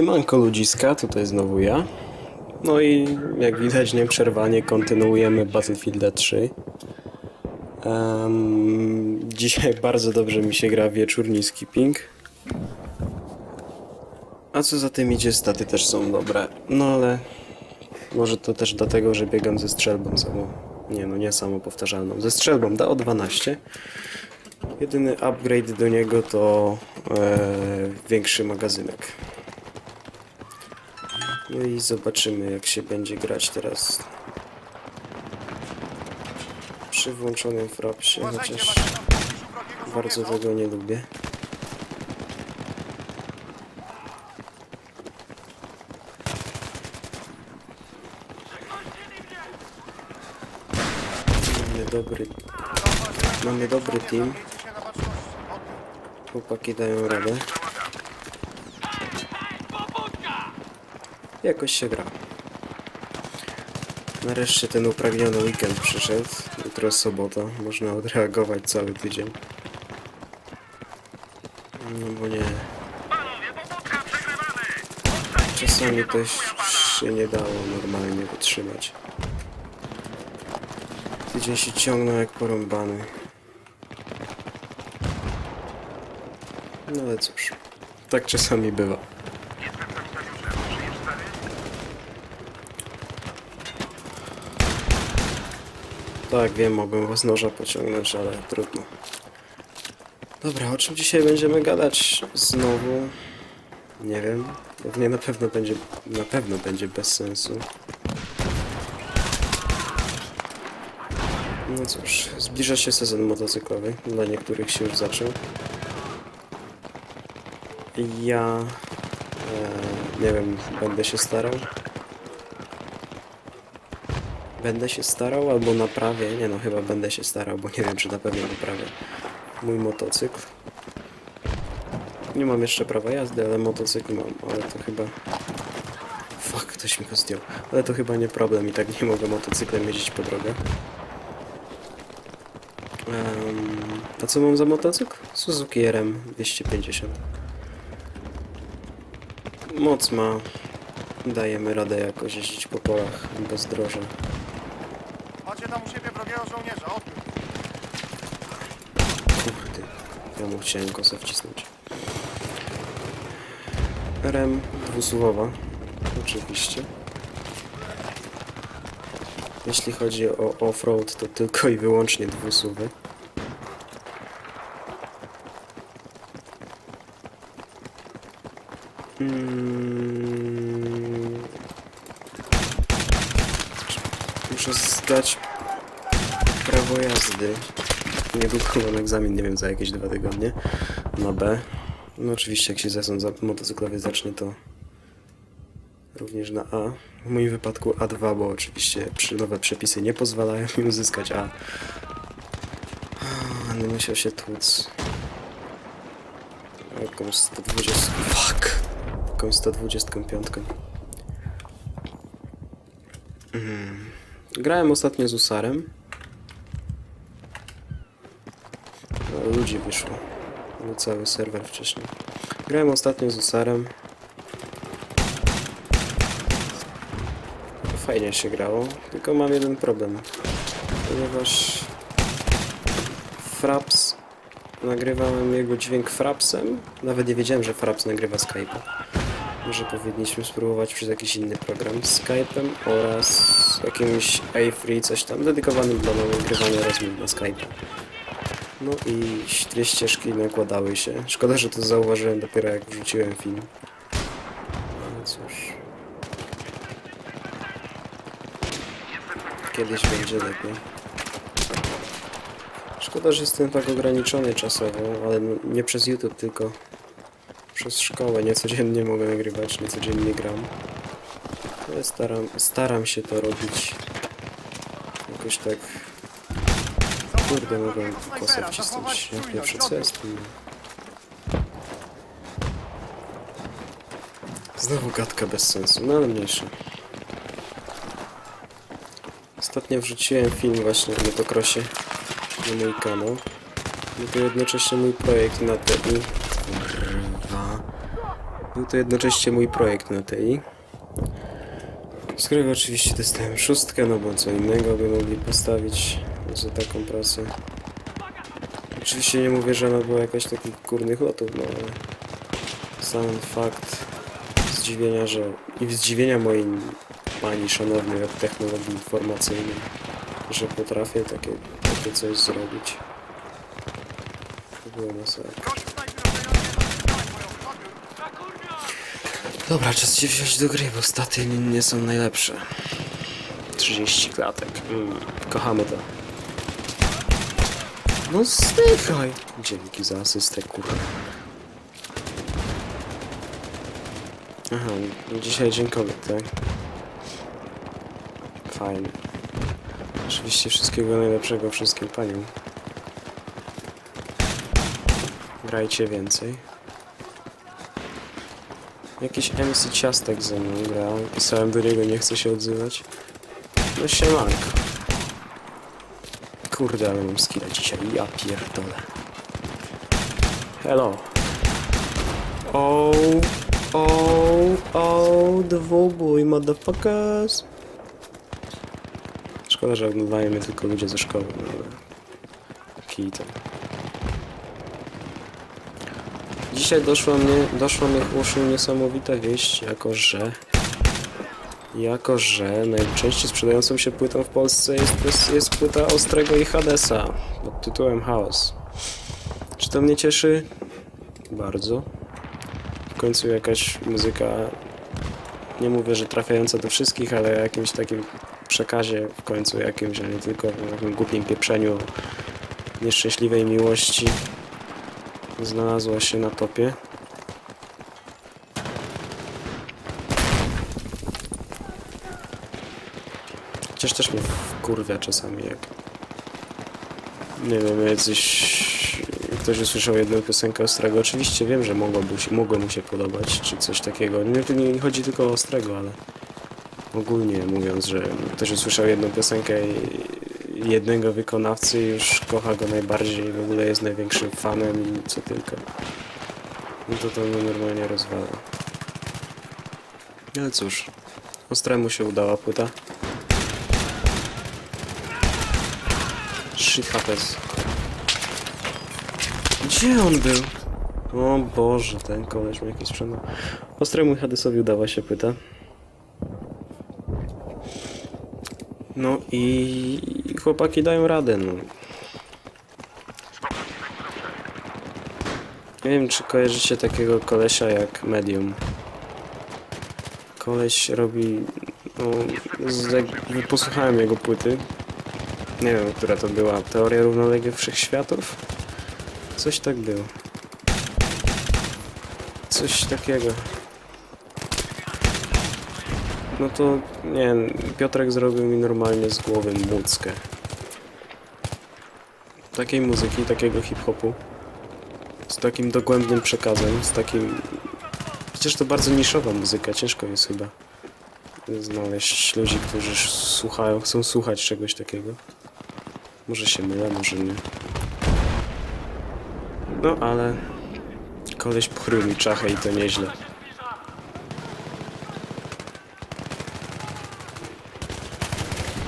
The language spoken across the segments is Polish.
Siemanko ludziska, tutaj znowu ja. No i jak widać nieprzerwanie kontynuujemy Battlefield 3. Em, dzisiaj bardzo dobrze mi się gra wieczórni skipping. A co za tym idzie, staty też są dobre. No ale może to też dlatego, że biegam ze strzelbą samą. Nie no, nie samą powtarzalną. Ze strzelbą da o 12. Jedyny upgrade do niego to e, większy magazynek. No i zobaczymy jak się będzie grać teraz. Przy włączonym frapsie, chociaż bardzo tego nie lubię. Mamy dobry, mamy dobry team. Chłopaki dają radę. Jakoś się gra. Nareszcie ten upragniony weekend przyszedł. Jutro sobota. Można odreagować cały tydzień. No bo nie. Czasami też się nie dało normalnie wytrzymać. Tydzień się ciągnął jak porąbany. No ale cóż. Tak czasami bywa. Tak, wiem, mogłem was noża pociągnąć, ale trudno. Dobra, o czym dzisiaj będziemy gadać? Znowu... Nie wiem. Pewnie na pewno będzie... Na pewno będzie bez sensu. No cóż, zbliża się sezon motocyklowy. Dla niektórych się już zaczął. Ja... E, nie wiem, będę się starał. Będę się starał albo naprawię. Nie no, chyba będę się starał, bo nie wiem, czy na pewno naprawię mój motocykl. Nie mam jeszcze prawa jazdy, ale motocykl mam, ale to chyba... Fuck, ktoś mi go zdjął. Ale to chyba nie problem i tak nie mogę motocyklem jeździć po drogę. Um, a co mam za motocykl? Suzuki RM 250. Moc ma. Dajemy radę jakoś jeździć po polach bez droża. Macie tam u siebie wrogiego żołnierza, odbiór. Kurde, ja mu chciałem kosę wcisnąć. RM dwusuwowa, oczywiście. Jeśli chodzi o off-road, to tylko i wyłącznie dwusuwy. Mm. Muszę zdać prawo jazdy. Niedługo mam egzamin, nie wiem, za jakieś dwa tygodnie na B. No oczywiście, jak się sezon za motocyklowy zacznie, to również na A. W moim wypadku A2, bo oczywiście nowe przepisy nie pozwalają mi uzyskać A. Ale musiał się tłuc. Jakąś 120... Fuck! Jakąś 125. Mm. Grałem ostatnio z Usarem. No, wyszło. Był cały serwer wcześniej. Grałem ostatnio z Usarem. Fajnie się grało, tylko mam jeden problem. Ponieważ Fraps nagrywałem jego dźwięk Frapsem. Nawet nie wiedziałem, że Fraps nagrywa Skype'a. Może powinniśmy spróbować przez jakiś inny program z Skype'em oraz jakimś A3 coś tam dedykowanym dla nagrywania rozmów na Skype'a. No i dwie ścieżki nakładały się. Szkoda, że to zauważyłem dopiero jak wrzuciłem film. No cóż. Kiedyś będzie lepiej. Szkoda, że jestem tak ograniczony czasowo, ale no nie przez YouTube, tylko przez szkołę. Nie codziennie mogę nagrywać, nie codziennie gram. Ale staram, staram się to robić jakoś tak Kurde, kosę wcisnąć. Ja pierwszy co? Znowu gadka bez sensu, no ale mniejsza. Ostatnio wrzuciłem film właśnie w motocrossie na mój kanał. No to jednocześnie mój projekt na TI. Kurwa. Był to jednocześnie mój projekt na tej. Z którego oczywiście dostałem szóstkę, no bo co innego by mogli postawić za taką pracę. Oczywiście nie mówię, że ona była jakaś takich górnych lotów, no ale sam fakt zdziwienia, że i zdziwienia mojej pani szanownej od technologii informacyjnej, że potrafię takie, takie coś zrobić. To było masakra. Dobra, czas się wziąć do gry, bo staty nie są najlepsze. 30 klatek. Mm, kochamy to. No zdychaj! Dzięki za asystę, kurwa. Aha, dzisiaj dzień kobiet, tak? Fajnie. Oczywiście wszystkiego najlepszego wszystkim paniom. Grajcie więcej. Jakiś MC Ciastek ze mną grał. Pisałem do niego, nie chce się odzywać. No siemanko. Kurde, ale mam skilla dzisiaj. Ja pierdolę. Hello. Oh, oh, oh, dwubój, motherfuckers. Szkoda, że oglądają mnie tylko ludzie ze szkoły, no ale... Kij. Dzisiaj doszła mnie, doszła mnie uszu niesamowita wieść, jako że jako że najczęściej sprzedającą się płytą w Polsce jest, jest płyta Ostrego i Hadesa pod tytułem Chaos. Czy to mnie cieszy? Bardzo. W końcu jakaś muzyka, nie mówię, że trafiająca do wszystkich, ale o jakimś takim przekazie w końcu jakimś, a nie tylko w jakimś głupim pieprzeniu nieszczęśliwej miłości znalazła się na topie. Chociaż też mnie wkurwia czasami jak... Nie wiem, jacyś... Ktoś usłyszał jedną piosenkę Ostrego. Oczywiście wiem, że mogłoby mogło mu się podobać, czy coś takiego. Nie, to nie chodzi tylko o Ostrego, ale... Ogólnie mówiąc, że ktoś usłyszał jedną piosenkę jednego wykonawcy już kocha go najbardziej w ogóle jest największym fanem i co tylko. No to to mnie normalnie rozwala. Ale cóż, Ostremu się udała płyta. Shit happens. Gdzie on był? O Boże, ten koleś mi jakiś sprzęt. Ostremu Hadesowi udała się płyta. No i chłopaki dają radę, no. Nie wiem, czy kojarzycie takiego kolesia jak Medium. Koleś robi... No, z, posłuchałem jego płyty. Nie wiem, która to była. Teoria równoległych wszechświatów? Coś tak było. Coś takiego. No to nie wiem, Piotrek zrobił mi normalnie z głowy muckę. Takiej muzyki, takiego hip-hopu. Z takim dogłębnym przekazem, z takim... Przecież to bardzo niszowa muzyka, ciężko jest chyba znaleźć ludzi, którzy słuchają, chcą słuchać czegoś takiego. Może się mylę, może nie. No ale... Koleś pchrył mi czachę i to nieźle.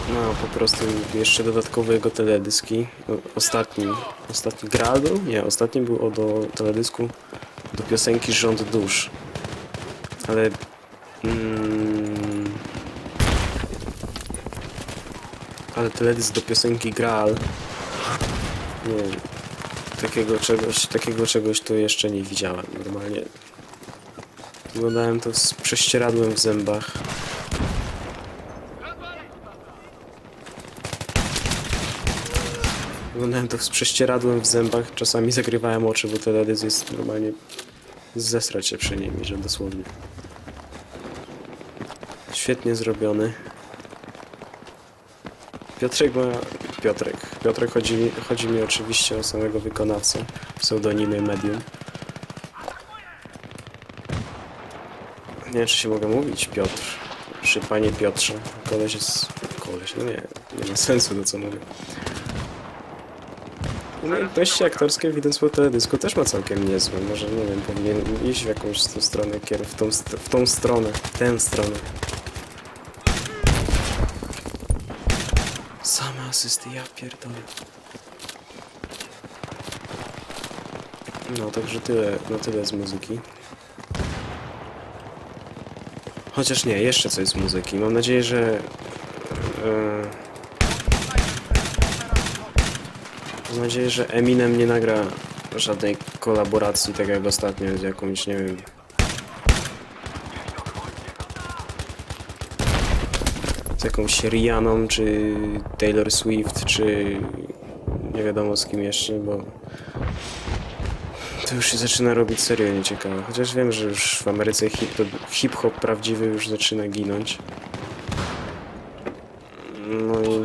No, po prostu jeszcze dodatkowo jego teledyski. Ostatni, ostatni Graal był? Nie, ostatni był o do teledysku do piosenki Rząd Dusz. Ale... Mm, ale teledysk do piosenki Graal... Nie wiem, takiego czegoś, takiego czegoś to jeszcze nie widziałem normalnie. Oglądałem to z prześcieradłem w zębach. Oglądałem to z prześcieradłem w zębach, czasami zagrywałem oczy, bo teledysk jest normalnie zesrać się przy nim, że dosłownie. Świetnie zrobiony. Piotrek ma... Piotrek. Piotrek chodzi chodzi mi oczywiście o samego wykonawcę, pseudonimy Medium. Nie wiem, czy się mogę mówić Piotr, czy panie Piotrze. Koleś jest... Koleś, no nie, nie ma sensu to co mówię. Umiejętności aktorskie widząc po teledysku też ma całkiem niezłe. Może, nie wiem, powinien iść w jakąś tą stronę, w tą, w tą stronę, w tę stronę. Asysty, ja pierdolę. No, także tyle, no tyle z muzyki. Chociaż nie, jeszcze coś z muzyki. Mam nadzieję, że... e, Mam nadzieję, że Eminem nie nagra żadnej kolaboracji, tak jak ostatnio z jakąś, nie wiem... Z jakąś Rihanną, czy Taylor Swift, czy nie wiadomo z kim jeszcze, bo to już się zaczyna robić serio nieciekawe. Chociaż wiem, że już w Ameryce hip- hip-hop prawdziwy już zaczyna ginąć. No i...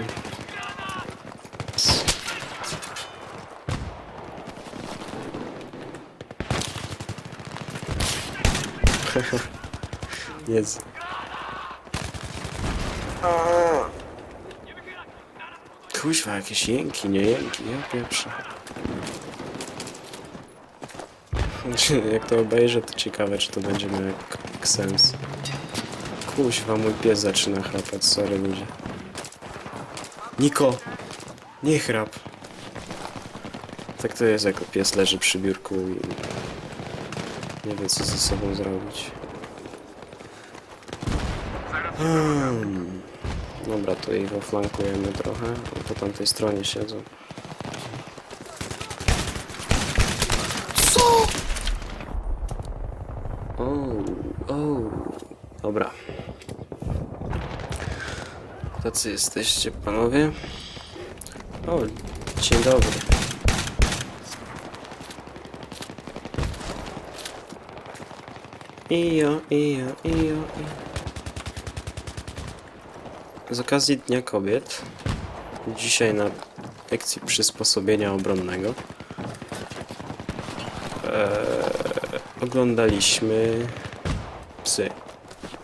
Jest. Kuźwa, jakieś jęki, nie jęki, ja pieprzę. Jak to obejrzę, to ciekawe, czy to będzie miało jakikolwiek sens. Kuźwa, mój pies zaczyna chrapać, sorry ludzie. Niko! Nie chrap! Tak to jest, jak pies leży przy biurku i nie wie, co ze sobą zrobić. Hmm. Dobra, to ich oflankujemy trochę, po tamtej stronie siedzą. Co? O, o, dobra. Tacy jesteście, panowie? O, dzień dobry. Ijo, ijo, ijo, ijo. Z okazji Dnia Kobiet, dzisiaj na lekcji przysposobienia obronnego, eee, oglądaliśmy psy,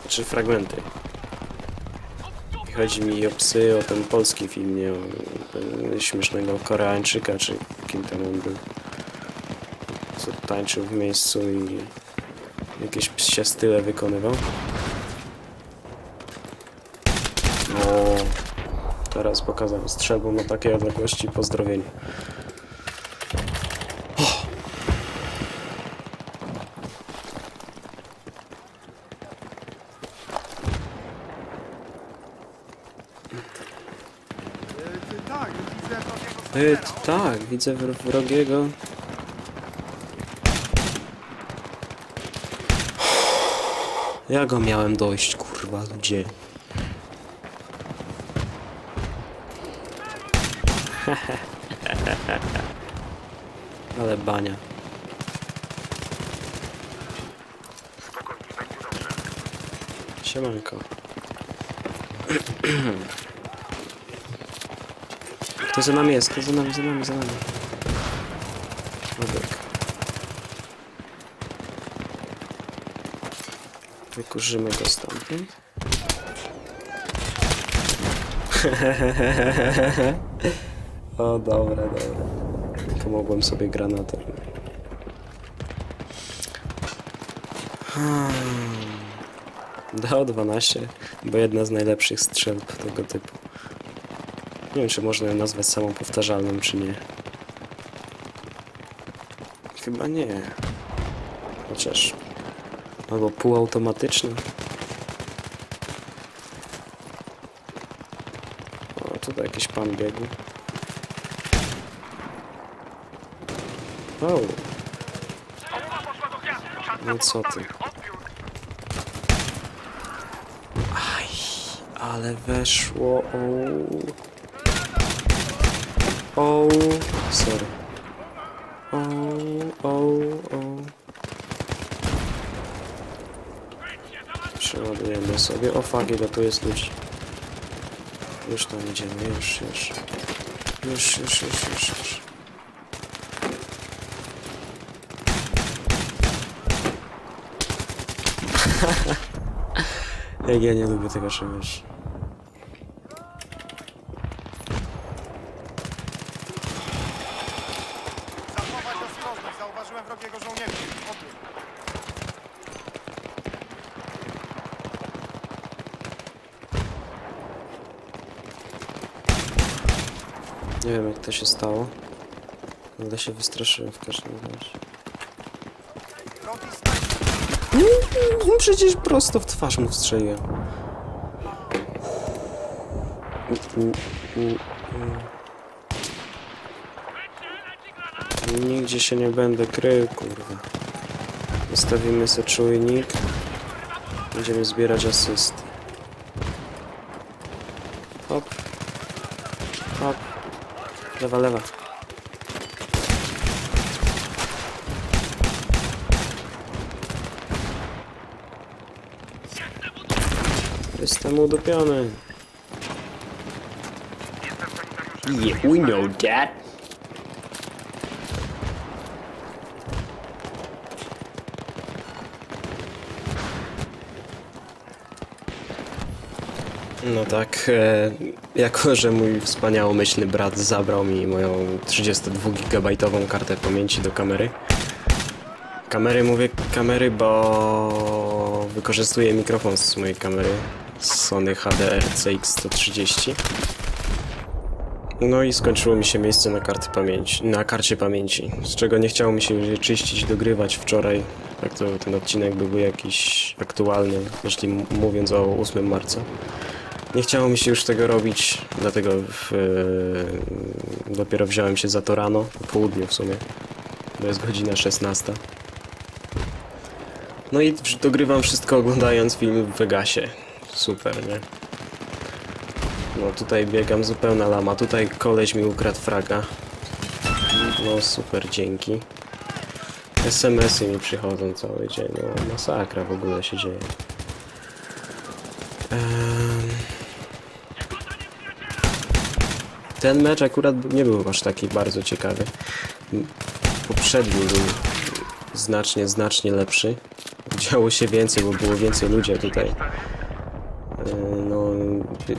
czy fragmenty. I chodzi mi o psy, o ten polski film, nie o ten śmiesznego Koreańczyka, czy kim tam on był, co tańczył w miejscu i jakieś psie style wykonywał. O, teraz pokazałem strzelbą na takiej odległości pozdrowienie. E, t- tak, widzę wr- wrogiego. Ja go miałem dojść, kurwa, ludzie. Ale bania. Siemanko. To za nami jest, to za nami, za nami, za nami. Dobra. Wykurzymy go stamtąd. o, dobra, dobra. Pomogłem sobie granatem. Hmm. DO-12, bo jedna z najlepszych strzelb tego typu. Nie wiem, czy można ją nazwać samą powtarzalną, czy nie. Chyba nie. Chociaż... Albo półautomatyczna. O, tutaj jakiś pan biegł. O, no co ty. Aj, ale weszło. O, o, sorry. O, o, o. Przeładujemy sobie. O fuck, ile tu jest ludzi. Już tam idziemy, już, już. Już, już, już, już, już. Jak ja nie lubię tego czegoś. Zauważyłem wrogiego żołnierza. Odbiór. Nie wiem jak to się stało. Ale się wystraszyłem w każdym razie. No przecież prosto w twarz mu strzeliłem. Mm. Nigdzie się nie będę krył, kurwa. Zostawimy sobie czujnik. Będziemy zbierać asyst. Hop. Hop. Lewa, lewa. Jestem udupiony. Yeah, we know that. No tak, e, jako że mój wspaniałomyślny brat zabrał mi moją 32-gigabajtową kartę pamięci do kamery. Kamery mówię kamery, bo wykorzystuję mikrofon z mojej kamery Sony HDR CX130. No i skończyło mi się miejsce na karty pamięci, na karcie pamięci, z czego nie chciało mi się czyścić, dogrywać wczoraj. Tak to ten odcinek by był jakiś aktualny, jeśli mówiąc o 8 marca. Nie chciało mi się już tego robić, dlatego w, e, dopiero wziąłem się za to rano, po południu w sumie. To jest godzina 16. No i dogrywam wszystko oglądając film w Vegasie. Super, nie? No tutaj biegam zupełna lama. Tutaj koleś mi ukradł fraga. No super, dzięki. SMS-y mi przychodzą cały dzień. No masakra w ogóle się dzieje. Ten mecz akurat nie był aż taki bardzo ciekawy. Poprzedni był znacznie, znacznie lepszy. Działo się więcej, bo było więcej ludzi tutaj.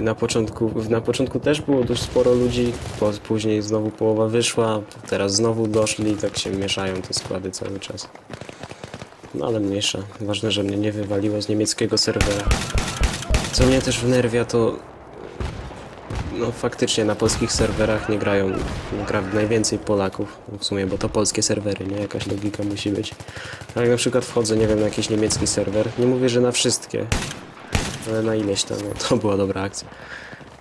Na początku, na początku też było dość sporo ludzi, później znowu połowa wyszła, teraz znowu doszli i tak się mieszają te składy cały czas. No ale mniejsza. Ważne, że mnie nie wywaliło z niemieckiego serwera. Co mnie też wnerwia to no faktycznie na polskich serwerach nie grają, gra najwięcej Polaków w sumie, bo to polskie serwery, nie? Jakaś logika musi być. Ale jak na przykład wchodzę, nie wiem, na jakiś niemiecki serwer, nie mówię, że na wszystkie, ale na ileś tam, no to była dobra akcja,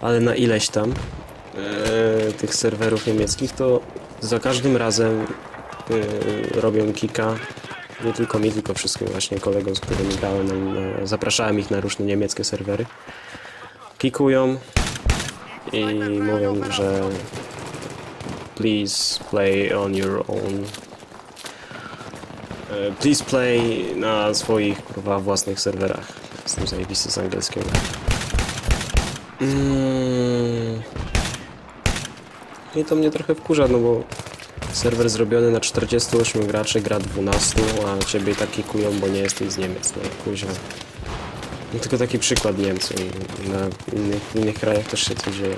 ale na ileś tam e, tych serwerów niemieckich, to za każdym razem e, robią kika, nie tylko mi, tylko wszystkim właśnie kolegom, z którymi grałem, na, zapraszałem ich na różne niemieckie serwery. Kikują, i mówią, że please play on your own. E, Please play na swoich kurwa własnych serwerach. Jestem zajebisty z angielskiego. Mm. I to mnie trochę wkurza, no bo serwer zrobiony na 48 graczy, gra 12, a ciebie i tak kikują, bo nie jesteś z Niemiec, no kuźwa. No tylko taki przykład Niemcy. Na innych, innych krajach też się to dzieje.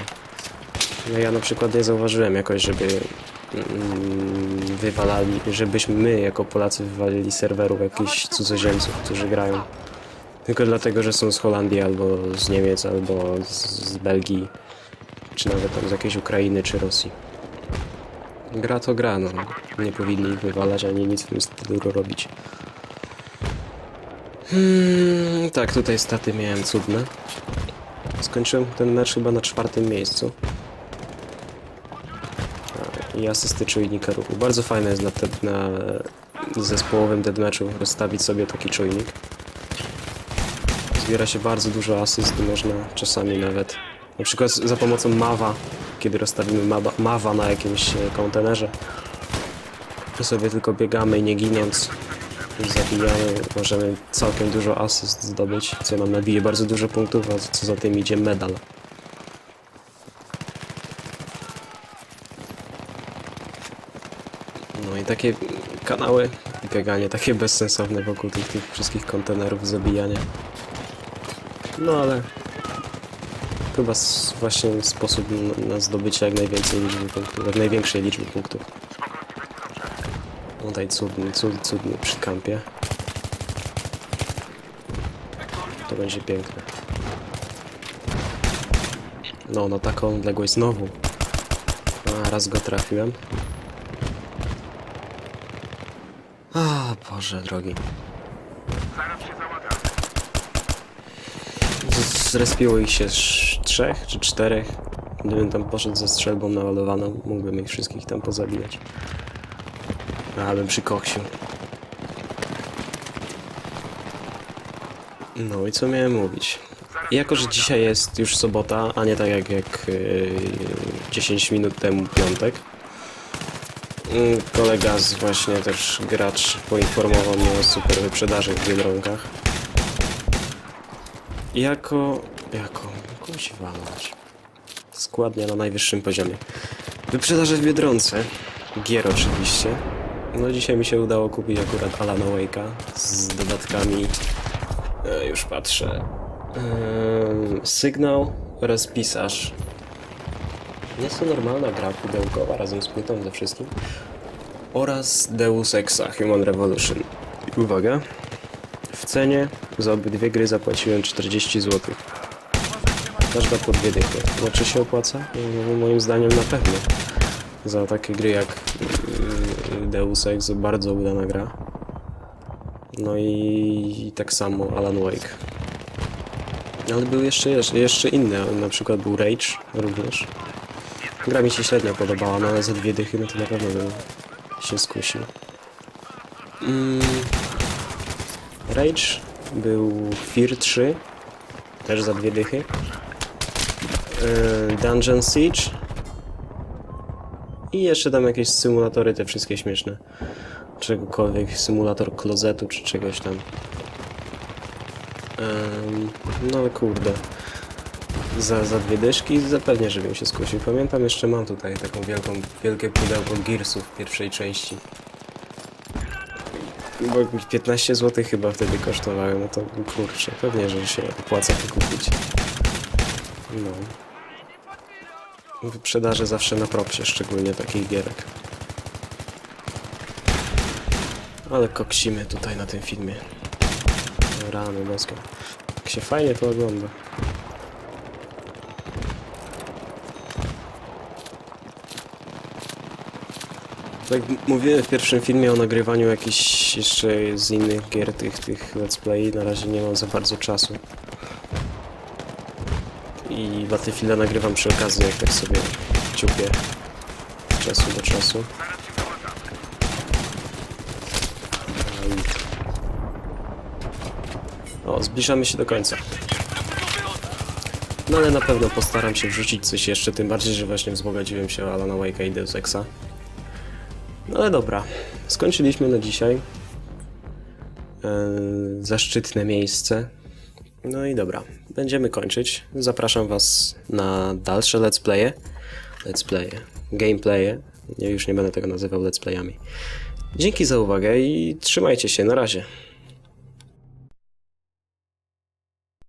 No ja na przykład nie zauważyłem jakoś, żeby mm, wywalali, żebyśmy my jako Polacy wywalili serwerów jakichś cudzoziemców, którzy grają. Tylko dlatego, że są z Holandii, albo z Niemiec, albo z, Belgii, czy nawet tam z jakiejś Ukrainy, czy Rosji. Gra to gra, no. Nie powinni ich wywalać, ani nic w tym stylu robić. Hmm, tak, tutaj staty miałem cudne. Skończyłem ten mecz chyba na czwartym miejscu. I asysty czujnika ruchu. Bardzo fajne jest na, na zespołowym deadmatchu rozstawić sobie taki czujnik. Zbiera się bardzo dużo asyst, można czasami nawet... Na przykład za pomocą mawa, kiedy rozstawimy mawa, na jakimś e, kontenerze. To sobie tylko biegamy i nie giniąc zabijamy, możemy całkiem dużo asyst zdobyć, co nam nabije bardzo dużo punktów, a co za tym idzie medal. No i takie kanały, bieganie takie bezsensowne wokół tych, tych wszystkich kontenerów, zabijania. No ale chyba właśnie sposób na, zdobycie jak najwięcej liczby punktów, jak największej liczby punktów. Tutaj cudny, cud, cudny przy kampie. To będzie piękne. No, na taką odległość znowu. A, raz go trafiłem. A, Boże drogi. Zaraz się załaga. Z- Zrespiło ich się trzech czy czterech. Gdybym tam poszedł ze strzelbą naładowaną, mógłbym ich wszystkich tam pozabijać. Ale bym przykoksił. No i co miałem mówić? Jako, że dzisiaj jest już sobota, a nie tak jak, jak yy, 10 minut temu piątek. mm, Kolega z właśnie też gracz poinformował mnie o super wyprzedaży w Biedronkach. Jako... jako... kuźwa mać. Składnia na najwyższym poziomie. Wyprzedaże w Biedronce. Gier oczywiście. No dzisiaj mi się udało kupić akurat Alana Wake'a z dodatkami... E, już patrzę. Ehm, Sygnał oraz Pisarz. Jest to normalna gra pudełkowa razem z płytą ze wszystkim. Oraz Deus Exa Human Revolution. Uwaga, w cenie za obydwie gry zapłaciłem 40 zł. Każda po dwie dychy. No czy się opłaca? No, moim zdaniem na pewno. Za takie gry jak yy, Deus Ex bardzo udana gra. No i tak samo Alan Wake. Ale były jeszcze, jeszcze, inne, na przykład był Rage również. Gra mi się średnio podobała, no ale za dwie dychy no to na pewno bym się skusił. Mm. Rage był Fear 3, też za dwie dychy. Yy, Dungeon Siege i jeszcze tam jakieś symulatory, te wszystkie śmieszne. Czegokolwiek, symulator klozetu czy czegoś tam. No kurde. Za, za dwie dyszki zapewnie, żebym się skusił. Pamiętam jeszcze mam tutaj taką wielką, wielkie pudełko Gearsów pierwszej części. Bo 15 zł chyba wtedy kosztowały, no to kurczę, pewnie, że się opłaca to kupić. No. Wyprzedaże zawsze na propsie, szczególnie takich gierek. Ale koksimy tutaj na tym filmie. Rany boskie. Jak się fajnie to ogląda. Tak mówiłem w pierwszym filmie o nagrywaniu jakichś jeszcze z innych gier, tych, tych let's play, na razie nie mam za bardzo czasu. I Battlefielda nagrywam przy okazji, jak tak sobie ciupię czasu do czasu. Załaga. O, zbliżamy się do końca. No ale na pewno postaram się wrzucić coś jeszcze, tym bardziej, że właśnie wzbogaciłem się o Alana Wake'a i Deus Exa. Ale dobra, skończyliśmy na dzisiaj. Eee, zaszczytne miejsce. No i dobra, będziemy kończyć. Zapraszam Was na dalsze let's playe. Let's playe, gameplaye. Nie, już nie będę tego nazywał let's playami. Dzięki za uwagę i trzymajcie się, na razie.